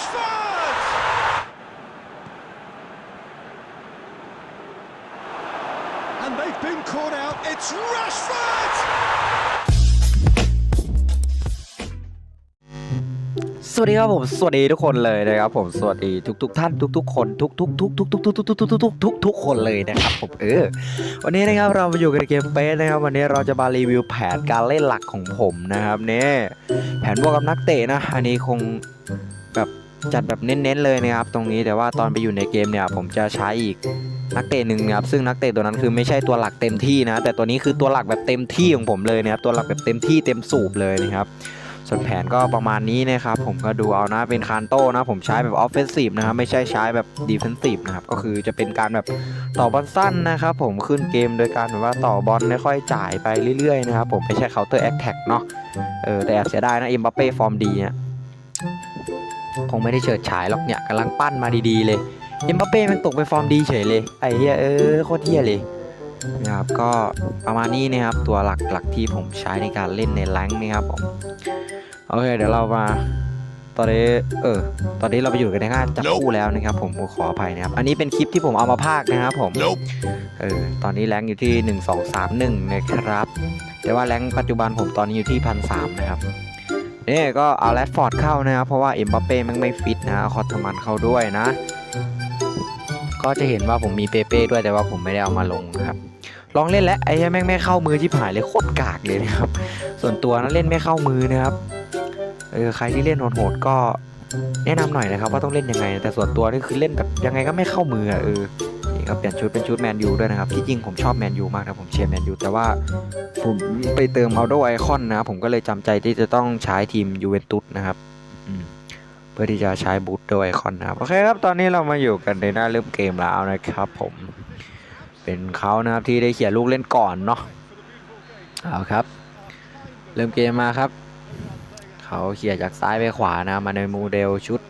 Rashford! And they've been caught out. It's Rashford! สวัสดีครับผมสวัสดีทุกคนเลยนะครับผมสวัสดีทุกทุกๆท่านทุกทุกๆคนทุกทุกทุกทุกทุกทุกทุกทุกทุกทุกทุกทุกคนเลยนะครับผมเออวันนี้นะครับเรามาอยู่กันในเกมเฟสนะครับวันนี้เราจะมารีวิวแผนการเล่นหลักของผมนะครับเนี่ยแผนบวกกับนักเตะนะอันนี้คงแบบ จัดแบบเน้นๆเลยนะครับตรงนี้แต่ว่าตอนไปอยู่ในเกมเนี่ยผมจะใช้อีกนักเตะหนึ่งนะครับซึ่งนักเตะตัวนั้นคือไม่ใช่ตัวหลักเต็มที่นะแต่ตัวนี้คือตัวหลักแบบเต็มที่ของผมเลยนะครับตัวหลักแบบเต็มที่เต็มสูบเลยนะครับส่วนแผนก็ประมาณนี้นะครับผมก็ดูเอานะเป็นคานโต้นะผมใช้แบบออฟเฟนซีฟนะครับไม่ใช่ใช้แบบดีเฟนซีฟนะครับก็คือจะเป็นการแบบต่อบอลสั้นนะครับผมขึ้นเกมโดยการแบบว่าต่อบอลค่อยๆจ่ายไปเรื่อยๆนะครับผมไม่ใช่เคาน์เตอร์แอคแท็กเนาะเออแต่แอบเสียดายนะเอ็มบัปเป้ฟอร์มดีเนี่ย คงไม่ได้เฉิดฉายหรอกเนี่ยกำลังปั้นมาดีๆเลยเอ็มบัปเป้มันตกไปฟอร์มดีเฉยเลยไอ้เหี้ยเออโคตรเหี้ยเลยนะครับก็ประมาณนี้นะครับตัวหลักๆที่ผมใช้ในการเล่นในแรงค์นะครับผมโอเคเดี๋ยวเรามาตอนนี้เออตอนนี้เราไปอยู่กันในงานจับคู่แล้วนะครับ ผมขออภัยนะครับ อันนี้เป็นคลิปที่ผมเอามาพากย์นะครับผม Nope. เออตอนนี้แรงค์อยู่ที่ 1 2 3 1นะครับแต่ว่าแรงค์ปัจจุบันผมตอนนี้อยู่ที่พันสนะครับ นี่ก็เอาแรดฟอร์ดเข้านะครับเพราะว่าเอ็มบัปเป้มันไม่ฟิตนะเอาคอตทมันเข้าด้วยนะ ก็จะเห็นว่าผมมีเปเป้ด้วยแต่ว่าผมไม่ได้เอามาลงนะครับ ลองเล่นแล้วไอ้แม่งไม่เข้ามือที่ผายเลยโคตรกากเลยนะครับ ส่วนตัวนะเล่นไม่เข้ามือนะครับเออใครที่เล่นโหดๆก็แนะนำหน่อยนะครับว่าต้องเล่นยังไง แต่ส่วนตัวนี่คือเล่นแบบยังไงก็ไม่เข้ามืออะเออ นี่ก็เปลี่ยนชุดเป็นชุดแมนยูด้วยนะครับที่จริงผมชอบแมนยูมากนะผมเชียร์แมนยูแต่ว่าผมไปเติมเอาโดไอคอนนะครับผมก็เลยจำใจที่จะต้องใช้ทีมยูเวนตุสนะครับเพื่อที่จะใช้บูทโดไอคอนนะครับโอเคครับตอนนี้เรามาอยู่กันในหน้าเริ่มเกมแล้วนะครับ ผมเป็นเขานะครับที่ได้เขียนลูกเล่นก่อนเนาะเอาครับ เริ่มเกมมาครับ เขาเขี่ยจากซ้ายไปขวานะมาในโมเดลชุด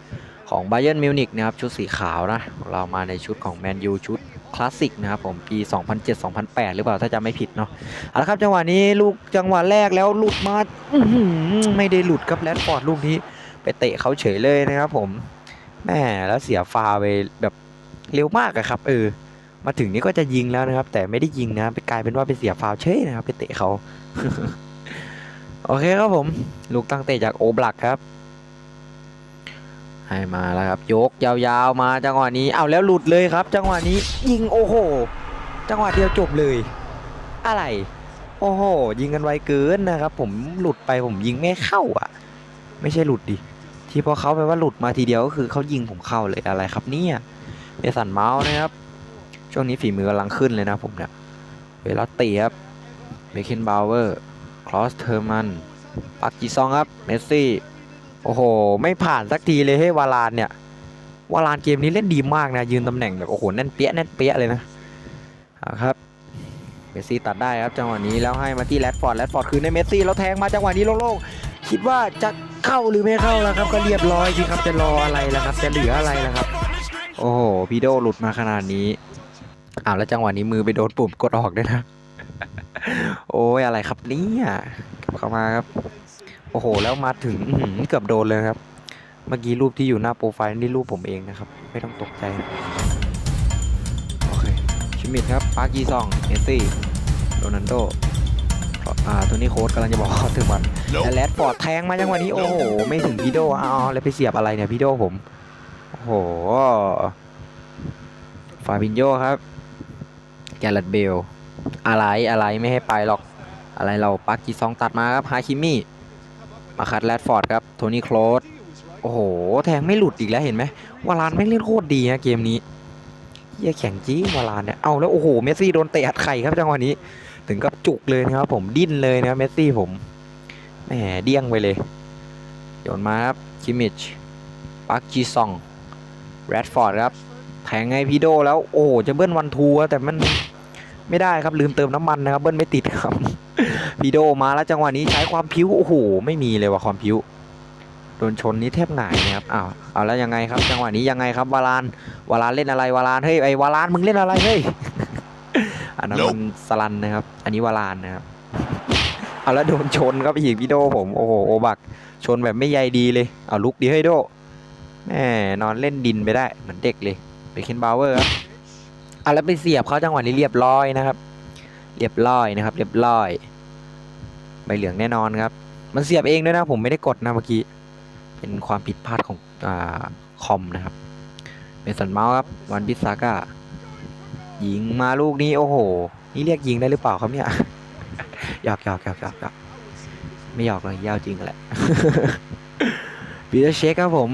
ของไบเ e นมิวนิกนะครับชุดสีขาวนะเรามาในชุดของแมนยูชุดคลาสสิกนะครับผมปี 2007-2008 หรือเปล่าถ้าจำไม่ผิดเนาะเอาละครับจังหวะนี้ลูกจังหวะแรกแล้วหลุดมาไม่ได้หลุดครับแรดฟอร์ดลูกนี้ไปเตะเขาเฉยเลยนะครับผมแม่แล้วเสียฟาวไปแบบเร็วมากอะครับเออมาถึงนี้ก็จะยิงแล้วนะครับ แต่ไม่ได้ยิงนะไปกลายเป็นว่าไปเสียฟาวเฉยนะครับ ไปเตะเขาโอเคครับผม ลูกตั้งเตะจากโอบลักครับ ให้มาแล้วครับยกยาวๆมาจังหวะนี้เอาแล้วหลุดเลยครับ จังหวะนี้ยิงโอ้โห จังหวะเดียวจบเลย อะไร โอ้โห ยิงกันไวเกินนะครับ ผมหลุดไปผมยิงไม่เข้าอะ ไม่ใช่หลุดดิที่พอเขาไปว่าหลุดมาทีเดียวก็คือเขายิงผมเข้าเลยอะไรครับเนี่ยเมสันเมาส์นะครับช่วงนี้ฝีมือกำลังขึ้นเลยนะผมเนี่ยเวลาเตะครับเบคเคนบาวเวอร์คลอสเทอร์มันปักจีซองครับเมสซี่ โอ้โห ไม่ผ่านสักทีเลยให้วาลานเนี่ยวาลานเกมนี้เล่นดีมากนะยืนตำแหน่งแบบโอ้โหแน่นเปี้ยแน่นเปี้ยเลยนะครับเมสซี่ตัดได้ครับจังหวะนี้แล้วให้มาที่แรดฟอร์ดแรดฟอร์ดคืนให้เมสซี่แล้วแทงมาจังหวะนี้โล่งๆคิดว่าจะเข้าหรือไม่เข้าแล้วครับก็เรียบร้อยสิครับจะรออะไรแล่ะครับจะเหลืออะไรแล่ะครับ โอ้โหพีโดหลุดมาขนาดนี้อ้าวแล้วจังหวะนี้มือไปโดนปุ่มกดออกด้วยนะ โอ้ยอะไรครับเนี่ยเข้ามาครับ โอ้โห แล้วมาถึงอื้อหือเกือบโดนเลยครับ เมื่อกี้รูปที่อยู่หน้าโปรไฟล์นี่รูปผมเองนะครับ ไม่ต้องตกใจนะโอเค ชิมิดครับ ปาร์กีซอง เอสซี่ โรนันโดอ่าตัวนี้โค้ดกำลังจะบอกเขาถึงวัน Nope. และแรดฟอร์ดแทงมาจังหวะนี้ โอ้โห ไม่ถึงพี่โดอ้าวแล้วไปเสียบอะไรเนี่ยพี่โดผม โอ้โห ฟาบินโยครับ แกลเลตเบล อะไรอะไรไม่ให้ไปหรอก อะไรเราปากีซองตัดมาครับ ฮาคิมิ มาคัดแรดฟอร์ดครับโทนี่โคลสโอ้โห แทงไม่หลุดอีกแล้วเห็นไหมวาลานไม่เล่นโคตรดีนะเกมนี้เหี้ยแข่งจี้วาลานเนี่ยเอาแล้วโอ้โหเมสซี่โดนเตะอัดไข่ครับจังหวะนี้ ถึงกับจุกเลยนะครับ ผมดิ้นเลยนะเมสซี่ผมแหมเดี้ยงไปเลยโยนมาครับคิมิชปักจีซองแรดฟอร์ดครับแทงให้พีโดแล้วโอ้จะเบิ้ลวันทูอะแต่มันไม่ได้ครับลืมเติมน้ำมันนะครับเบิ้ลไม่ติดครับ พีโดมาแล้วจังหวะนี้ใช้ความพิ้วโอ้โหไม่มีเลยว่ะความพิ้วโดนชนนี้แทบหงายนะครับอ้าวเอาแล้วยังไงครับ จังหวะนี้ยังไงครับวาลานวาลานเล่นอะไรวาลานเฮ้ยไอ้วาลานมึงเล่นอะไรเฮ้ยอันนั้นมันสลันนะครับ อันนี้วาลานนะครับเอาแล้วโดนชนครับอีกพีโดผมโอ้โหโอบักชนแบบไม่ใยดีเลยเอาลุกดีเฮ้ยโดแหมนอนเล่นดินไปได้เหมือนเด็กเลยไปเคนบาวเวอร์ครับอะแล้วไปเสียบเขาจังหวะนี้เรียบร้อยนะครับ เรียบร้อยนะครับ เรียบร้อยใบเหลืองแน่นอนครับ มันเสียบเองด้วยนะผมไม่ได้กดนะเมื่อกี้ เป็นความผิดพลาดของอ่าคอมนะครับเป็นสันเมาส์ครับวันบิสซาก้ายิงมาลูกนี้โอ้โห นี่เรียกยิงได้หรือเปล่าครับเนี่ยหยอกหยอกหยอกหยอกหยอกไม่หยอกเลยยาวจริงแหละปีเตอร์เชคครับผม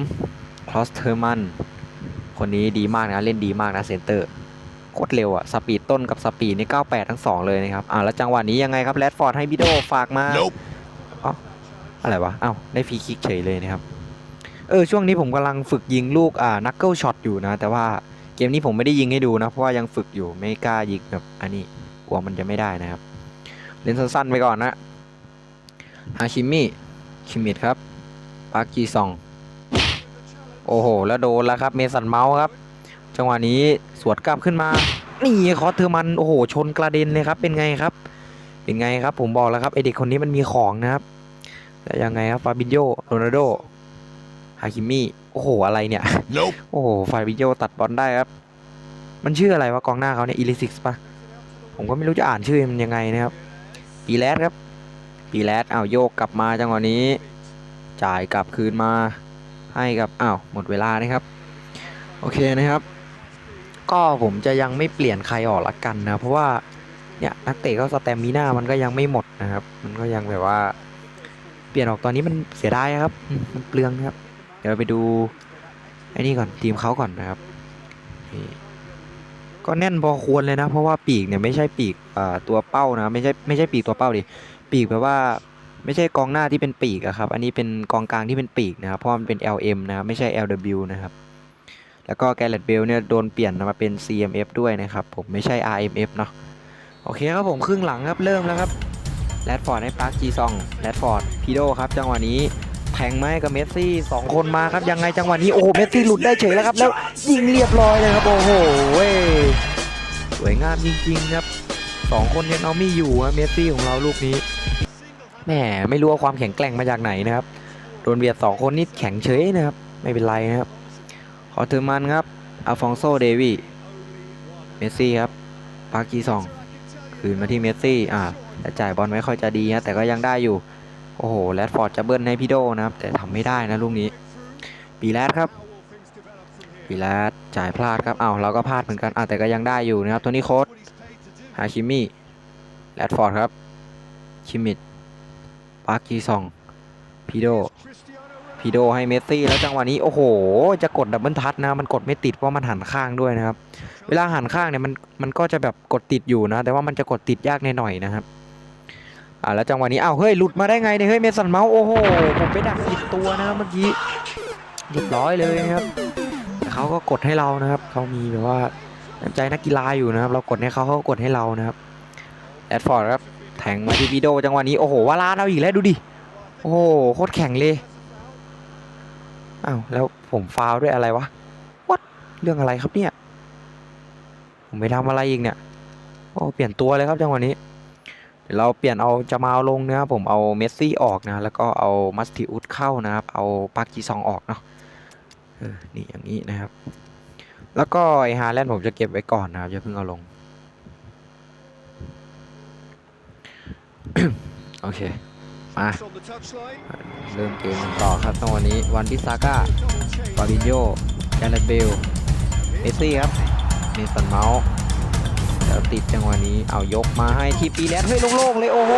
คลอสเทอร์มันคนนี้ดีมากนะ เล่นดีมากนะเซนเตอร์ คตรเร็วอะสปีดต้นกับสปีดนี่98 ทั้ง 2 เลยนะครับอ่าแล้วจังหวะนี้ยังไงครับแรดฟอร์ดให้บิโดฝากมา Nope. อะไรวะเอ้าได้ฟรีคิกเฉยเลยนะครับเออช่วงนี้ผมกำลังฝึกยิงลูกอ่านักเกิลช็อตอยู่นะ แต่ว่าเกมนี้ผมไม่ได้ยิงให้ดูนะเพราะว่ายังฝึกอยู่ไม่กล้ายิงแบบอันนี้กลัวมันจะไม่ได้นะครับ เล่นสั้นๆไปก่อนนะฮาชิมิคิมิดครับปาร์กีซอง โอ้โห แล้วโดนแล้วครับ เมสันเมาส์ครับ จังหวะนี้สวดกลับขึ้นมา นี่คอสเทอร์มันโอ้โหชนกระเด็นเลยครับ เป็นไงครับ เป็นไงครับ ผมบอกแล้วครับไอเด็กคนนี้มันมีของนะครับแล้วยังไงครับฟาบินโยโรนัลโดฮาคิมิโอ้โหอะไรเนี่ย Nope. โอ้โหฟาบินโยตัดบอลได้ครับ มันชื่ออะไรวะกองหน้าเขาเนี่ยอีลิซิกปะผมก็ไม่รู้จะอ่านชื่อมันยังไงนะครับปีแรดครับปีแรดอ้าวโยกกลับมาจังหวะนี้ จ่ายกลับคืนมาให้กับอ้าวหมดเวลานะครับ โอเคนะครับ ก็ผมจะยังไม่เปลี่ยนใครออกละกันนะ เพราะว่าเนี่ยนักเตะก็สแตมมิน่ามันก็ยังไม่หมดนะครับ มันก็ยังแบบว่า เปลี่ยนออกตอนนี้มันเสียดายครับ มันเปลืองนะครับ เดี๋ยวไปดูไอ้นี่ก่อนทีมเขาก่อนนะครับนี่ก็แน่นพอควรเลยนะ เพราะว่าปีกเนี่ยไม่ใช่ปีกตัวเป้านะไม่ใช่ไม่ใช่ปีกตัวเป้าดิปีกแปลว่าไม่ใช่กองหน้าที่เป็นปีกอะครับ อันนี้เป็นกองกลางที่เป็นปีกนะครับ เพราะมันเป็น LM นะไม่ใช่ LW นะครับ แล้วก็แกลเรตเบลเนี่ยโดนเปลี่ยนมาเป็น CMF ด้วยนะครับ ผมไม่ใช่ RMF เนาะโอเคครับผมครึ่งหลังครับเริ่มแล้วครับแรดฟอร์ดให้ปาร์คจีซองแรดฟอร์ดพีโดครับจังหวะนี้แทงไม้กับเมสซี่สองคนมาครับยังไงจังหวะนี้โอ้โหเมสซี่หลุดได้เฉยแล้วครับแล้วยิงเรียบร้อยเลยครับโอ้โหเว้ยสวยงามจริงๆครับสองคนยังเอาไม่อยู่ครับเมสซี่ของเราลูกนี้แหมไม่รู้ว่าความแข็งแกร่งมาจากไหนนะครับโดนเบียดสองคนนี่แข็งเฉยนะครับ ไม่เป็นไรนะครับ ขอเทอร์มันครับอัลฟองโซเดวีเมสซี่ครับปากีซองคืนมาที่เมสซี่อ่าแต่จ่ายบอลไม่ค่อยจะดีนะแต่ก็ยังได้อยู่ โอ้โหแรดฟอร์ดจะเบิ้ลให้พี่โดนะครับ แต่ทำไม่ได้นะลูกนี้ปีแรดครับปีแรดจ่ายพลาดครับอ้าวเราก็พลาดเหมือนกันอ่าแต่ก็ยังได้อยู่นะครับตัวนี้โค้ดฮาคิมิแรดฟอร์ดครับคิมิดปากีซองพีโด พีโดให้เมสซี่แล้วจังหวะนี้โอ้โห จะกดดับเบิลทัชนะมันกดไม่ติดเพราะมันหันข้างด้วยนะครับ เวลาหันข้างเนี่ยมันมันก็จะแบบกดติดอยู่นะ แต่ว่ามันจะกดติดยากหน่อยๆนะครับอ่าแล้วจังหวะนี้อ้าวเฮ้ยหลุดมาได้ไงเนี่ยเฮ้ยเมสันเมาส์โอ้โหผมไปดักผิดตัวนะเมื่อกี้เรียบร้อยเลยนะครับแต่เขาก็กดให้เรานะครับเขามีแบบว่าน้ำใจนักกีฬาอยู่นะครับ เรากดให้เขาเขาก็กดให้เรานะครับแอดฟอร์ดครับแทงมาที่พีโดจังหวะนี้โอ้โหวาลาเราอีกแล้วดูดิโอ้โหโคตรแข็งเลย อ้าวแล้วผมฟาวด้วยอะไรวะวัดเรื่องอะไรครับเนี่ย ผมไปทำอะไรอีกเนี่ยโอ้เปลี่ยนตัวเลยครับจังหวะนี้เดี๋ยวเราเปลี่ยนเอาจะมาลงนะครับผมเอาเมสซี่ออกนะแล้วก็เอามัสติอุสเข้านะครับ เอาปากจีซองออกเนาะเออนี่อย่างนี้นะครับ แล้วก็ไอฮาแลนด์ผมจะเก็บไว้ก่อนนะครับอย่าเพิ่งเอาลง โอเค มาเริ่มเกมต่อครับจังหวนี้วันพิซาก้าฟาบิโยแกเรตเบลเมซี่ครับเมสันเมาส์แล้วติดจังหวะนี้เอายกมาให้ที่ปีแรดเฮ้ยโล่งๆเลยโอ้โห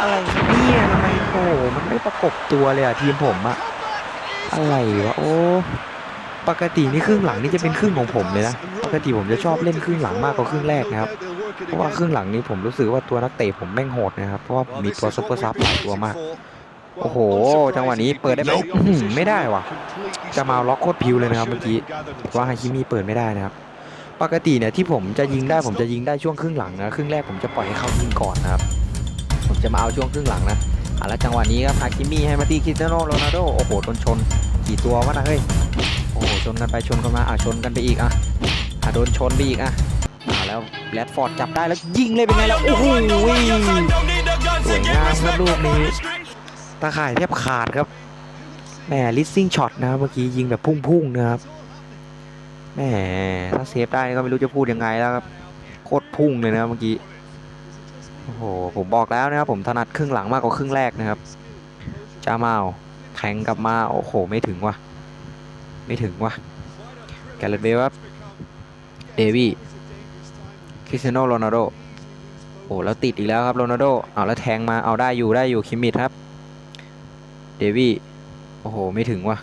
อะไรเนี่ยทำไมโอ้โหมันไม่ประกบตัวเลยอะทีมผมอะอะไรวะโอ้ปกตินี่ครึ่งหลังนี่จะเป็นครึ่งของผมเลยนะปกติผมจะชอบเล่นครึ่งหลังมากกว่าครึ่งแรกนะครับ เพราะว่าครึ่งหลังนี้ผมรู้สึกว่าตัวนักเตะผมแม่งโหดนะครับ เพราะว่ามีตัวซุปเปอร์ซับหลายตัวมาก โอ้โห จังหวะนี้เปิดได้ไหมไม่ได้ว่ะ จะมาล็อกโคตรพิวเลยนะครับเมื่อกี้ว่าฮาคิมิเปิดไม่ได้นะครับ ปกติเนี่ยที่ผมจะยิงได้ผมจะยิงได้ช่วงครึ่งหลังนะครึ่งแรกผมจะปล่อยให้เขายิงก่อนนะครับ ผมจะมาเอาช่วงครึ่งหลังนะอะแล้วจังหวะนี้ครับฮาคิมิให้มาตีคริสเตียโนโรนัลโดโอ้โหโดนชนกี่ตัววะนะเฮ้ยโอ้โหชนกันไปชนกันมาอะชนกันไปอีกอะอะโดนชนไปอีกอะ อะแล้วแรดฟอร์ดจับได้แล้วยิงเลยเป็นไงแล้วโอ้โหสวยงามครับลูกนี้ตาข่ายแทบขาดครับแหมลิสซิ่งช็อตนะครับเมื่อกี้ยิงแบบพุ่งๆนะครับแหมถ้าเซฟได้ก็ไม่รู้จะพูดยังไงแล้วครับโคตรพุ่งเลยนะเมื่อกี้โอ้โหผมบอกแล้วนะครับผมถนัดครึ่งหลังมากกว่าครึ่งแรกนะครับจามาแทงกลับมาโอ้โหไม่ถึงว่ะไม่ถึงว่ะแกลเลตเบลครับเดวี่ คริสเตียโนโรนัลโดโอ้แล้วติดอีกแล้วครับโรนัลโดเอาแล้วแทงมาเอาได้อยู่ได้อยู่คิมมิดครับ เดวี่โอ้โหไม่ถึงว่ะ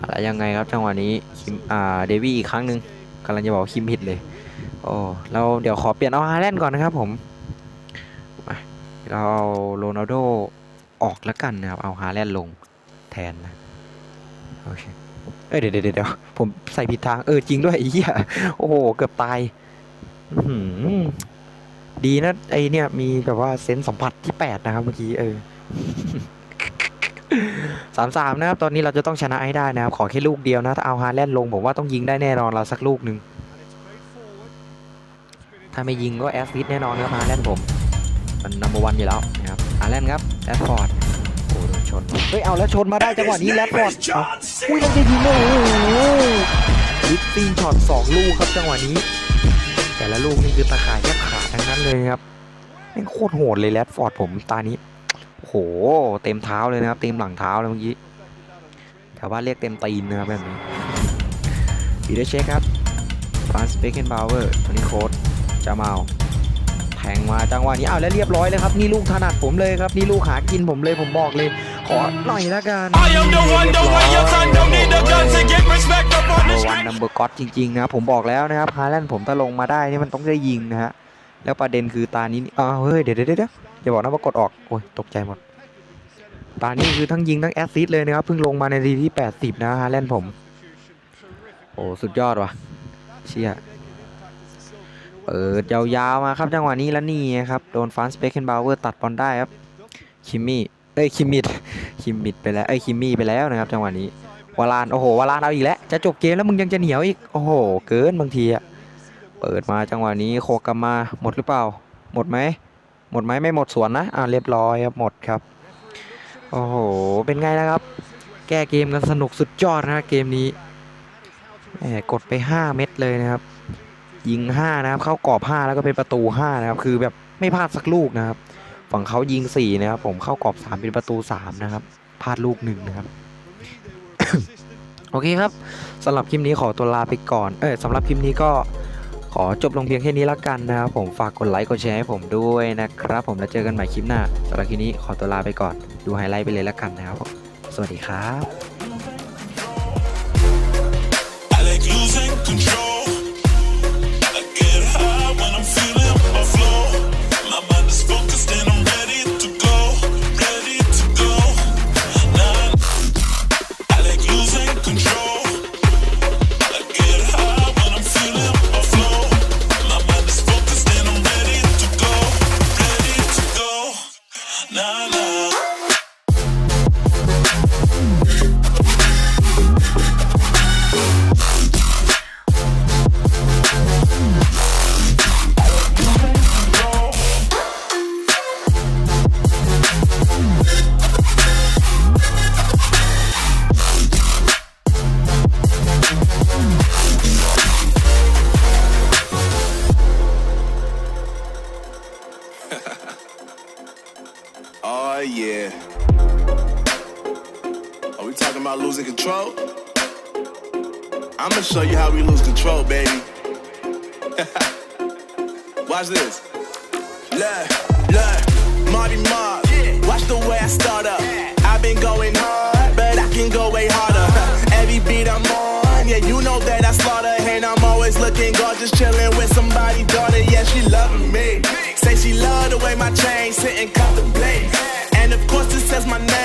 อะไรยังไงครับจังหวะนี้คิมอ่าเดวี่อีกครั้งหนึ่งกำลังจะบอกคิมผิดเลยโอ้เราเดี๋ยวขอเปลี่ยนเอาฮาแลนด์ก่อนนะครับผมเราเอาโรนัลโดออกแล้วกันนะครับเอาฮาแลนด์ลงแทนนะโอเคเอ้ยเดี๋ยวเดี๋ยวเดี๋ยวผมใส่ผิดทางเออจริงด้วยไอ้เหี้ยโอ้โหเกือบตาย ดีนะไอเนี่ย มีแบบว่าเซนส์สัมผัสที่8นะครับเมื่อกี้เออสามสามนะครับ ตอนนี้เราจะต้องชนะให้ได้นะครับ ขอแค่ลูกเดียวนะ ถ้าเอาฮาแลนด์ลงผมว่าต้องยิงได้แน่นอนเราสักลูกหนึ่งถ้าไม่ยิงก็แอสซิสต์แน่นอนครับฮาแลนด์ผม มันนัมเบอร์วันอยู่แล้วนะครับฮาแลนด์ครับแรดฟอร์ดโอ้โดนชนเฮ้ยเอาแล้วชนมาได้จังหวะนี้แรดฟอร์ดอาอุ้ยแล้วจะยิงโอ้โหลิฟติ้งช็อตสองลูกครับจังหวะนี้ ละลูกนี่คือตะข่ายแทบขาดทั้งนั้นเลยครับนี่โคตรโหดเลยแรดฟอร์ดผมตานี้โหเต็มเท้าเลยนะครับ เต็มหลังเท้าเลยเมื่อกี้แถวบ้านเรียกเต็มตีนนะครับแบบนี้ปีเดอร์เช็คครับฟรานส์เบเกนบาวเวอร์โทนี่โคดจะมาล แทงมาจังหวะนี้อ้าวแล้วเรียบร้อยเลยครับนี่ลูกถนัดผมเลยครับนี่ลูกหากินผมเลยผมบอกเลย ขอหน่อยละกัน I am the one, the way your son don't need a gun to get respect up on นั the มเบอร์วัน street. นัมเบอร์ก็อตจริงๆนะครับผมบอกแล้วนะครับฮาแลนด์ผมถ้าลงมาได้นี่มันต้องได้ยิงนะฮะแล้วประเด็นคือตานี้นี่อ้าวเฮ้ยเดี๋ยวเดี๋ยวเดี๋ยวอย่าบอกนะว่ากดออกโอ้ยตกใจหมดตานี้คือทั้งยิงทั้งแอสซิสต์เลยนะครับเพิ่งลงมาในทีที่ 80 นะฮาแลนด์ผม โอ้สุดยอดว่ะเชี่ย เปิดยาวๆมาครับจังหวะนี้แล้วนี่ครับ โดนฟานส์เบเกนบาวเวอร์ตัดบอลได้ครับ คิมมี่เอ้ยคิมมิดคิมมิดไปแล้วเอ้ยคิมมี่ไปแล้วนะครับ จังหวะนี้วาลานโอ้โหวาลานเอาอีกแล้วจะจบเกมแล้วมึงยังจะเหนียวอีกโอ้โหเกินบางทีอะเปิดมาจังหวะนี้โคกลับมาหมดหรือเปล่า หมดไหมหมดไหมไม่หมดสวนนะอ่าเรียบร้อยครับหมดครับโอ้โหเป็นไงนะครับ แก้เกมกันสนุกสุดยอดนะเกมนี้แหมกดไป 5 เม็ดเลยนะครับ ยิง 5 นะครับ เข้ากรอบ 5 แล้วก็เป็นประตู 5 นะครับ คือแบบไม่พลาดสักลูกนะครับ ฝั่งเขายิง 4 นะครับ ผมเข้ากรอบ 3 เป็นประตู 3 นะครับ พลาดลูกหนึ่งนะครับ โอเคครับสำหรับคลิปนี้ขอตัวลาไปก่อน เออสำหรับคลิปนี้ก็ขอจบลงเพียงแค่นี้ละกันนะครับผมฝากกดไลค์กดแชร์ให้ผมด้วยนะครับ ผมแล้วเจอกันใหม่คลิปหน้าสำหรับคลิปนี้ขอตัวลาไปก่อน ดูไฮไลท์ไปเลยละกันนะครับผมสวัสดีครับ about losing control? I'm gonna show you how we lose control, baby. Watch this. Look, look, Marty Mark. Watch the way I start up. I've been going hard, but I can go way harder. Every beat I'm on, yeah, you know that I slaughter. And I'm always looking gorgeous, chilling with somebody, daughter. Yeah, she loving me. Say she love the way my chain sit and contemplate. And of course, it says my name.